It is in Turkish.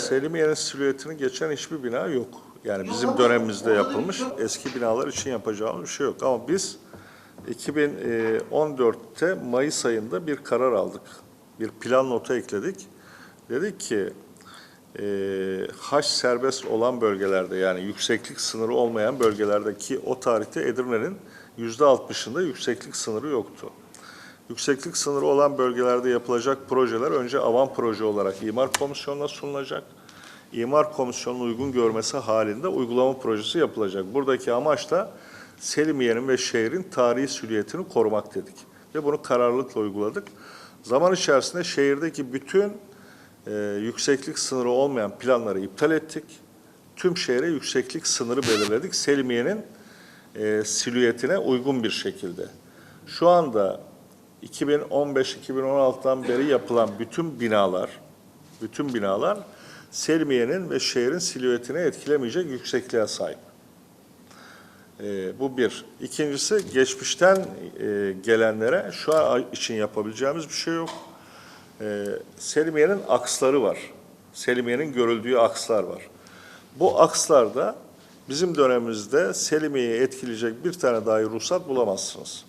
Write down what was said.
Selimiye'nin silüetini geçen hiçbir bina yok. Yani bizim dönemimizde yapılmış. Eski binalar için yapacağımız bir şey yok. Ama biz 2014'te Mayıs ayında bir karar aldık. Bir plan nota ekledik. Dedik ki e, haç serbest olan bölgelerde yani yükseklik sınırı olmayan bölgelerde ki o tarihte Edirne'nin yüzde altmışında yükseklik sınırı yoktu. Yükseklik sınırı olan bölgelerde yapılacak projeler önce avan proje olarak imar komisyonuna sunulacak. İmar komisyonunun uygun görmesi halinde uygulama projesi yapılacak. Buradaki amaç da Selimiye'nin ve şehrin tarihi süliyetini korumak dedik. Ve bunu kararlılıkla uyguladık. Zaman içerisinde şehirdeki bütün e, yükseklik sınırı olmayan planları iptal ettik. Tüm şehre yükseklik sınırı belirledik. Selimiye'nin e, silüetine uygun bir şekilde. Şu anda 2015-2016'dan beri yapılan bütün binalar, bütün binalar Selmiye'nin ve şehrin silüetine etkilemeyecek yüksekliğe sahip. Ee, bu bir. İkincisi geçmişten e, gelenlere şu an için yapabileceğimiz bir şey yok. Ee, Selmiye'nin aksları var. Selimiye'nin görüldüğü akslar var. Bu akslarda bizim dönemimizde Selimiye'yi etkileyecek bir tane dahi ruhsat bulamazsınız.